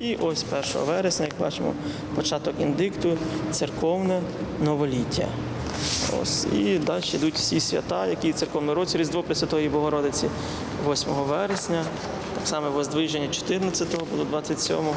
І ось 1 вересня, як бачимо, початок індикту, церковне новоліття. Ось. І далі йдуть всі свята, які в церковному році, Різдво Пресвятої Богородиці 8 вересня, так само Воздвиження 14-го, було 27-го.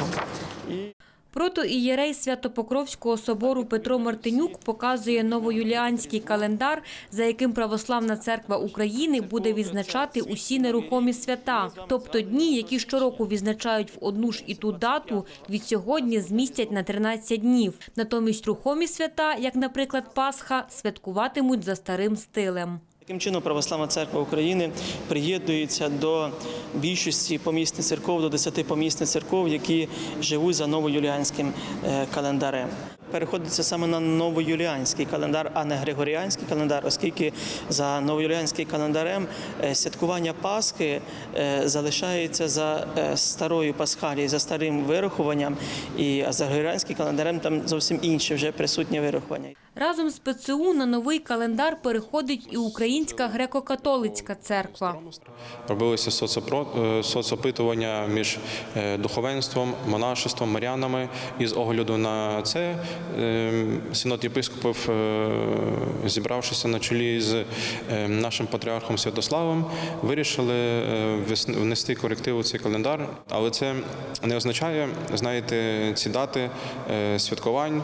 Протоієрей Святопокровського собору Петро Мартинюк показує новоюліанський календар, за яким Православна церква України буде відзначати усі нерухомі свята. Тобто дні, які щороку відзначають в одну ж і ту дату, від сьогодні змістять на 13 днів. Натомість рухомі свята, як, наприклад, Пасха, святкуватимуть за старим стилем. Таким чином, Православна церква України приєднується до більшості помісних церков, до 10 помісних церков, які живуть за новоюліанським е, календарем. Переходиться саме на новоюліанський календар, а не григоріанський календар, оскільки за новоюліанським календарем е, святкування Пасхи е, залишається за старою пасхалією, за старим вирахуванням, і за григоріанським календарем там зовсім інше вже присутнє вирахування. Разом з ПЦУ на новий календар переходить і Українська греко-католицька церква. Робилися соцопро- е, соцопитування між е, духовенством, монашеством, мирянами. І з огляду на це е, синод єпископів, е, зібравшися на чолі з е, нашим патріархом Святославом, вирішили е, внести коректив у цей календар. Але це не означає, знаєте, ці дати е, святкувань.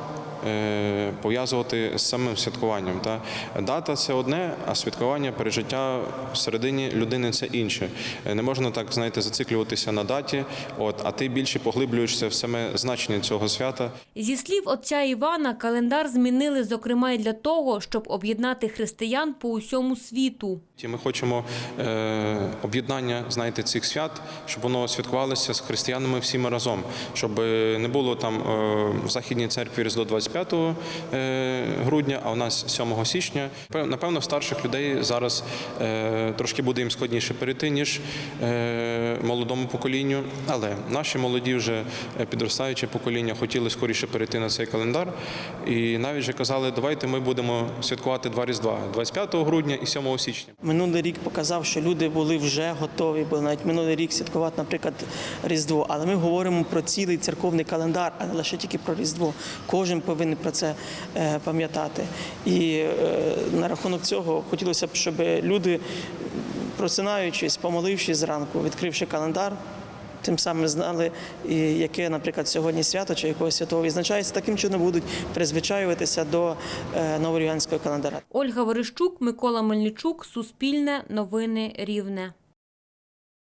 е, Пов'язувати з самим святкуванням. Та дата це одне, а святкування, пережиття всередині людини це інше. Е, Не можна так, знаєте, зациклюватися на даті, от, а ти більше поглиблюєшся в саме значення цього свята. Зі слів отця Івана, календар змінили, зокрема, й для того, щоб об'єднати християн по усьому світу. І Ми хочемо е, об'єднання знаєте, цих свят, щоб воно святкувалося з християнами всіми разом, щоб е, не було там е, в Західній церкві Різдво 25 е, грудня, а у нас 7 січня. Напевно, старших людей зараз е, трошки буде їм складніше перейти, ніж е, молодому поколінню. Але наші молоді вже е, підростаюче покоління хотіли скоріше перейти на цей календар. І навіть вже казали, давайте ми будемо святкувати два Різдва 25 грудня і 7 січня. Минулий рік показав, що люди були вже готові, були навіть минулий рік святкувати, наприклад, Різдво. Але ми говоримо про цілий церковний календар, а не лише тільки про Різдво. Кожен повинен про це е, пам'ятати. І е, на рахунок цього хотілося б, щоб люди, просинаючись, помолившись зранку, відкривши календар. Тим самим знали, яке, наприклад, сьогодні свято чи якогось святого відзначається, таким чином будуть призвичаюватися до е, новоріанського календара. Ольга Верещук, Микола Мельничук, Суспільне, Новини Рівне.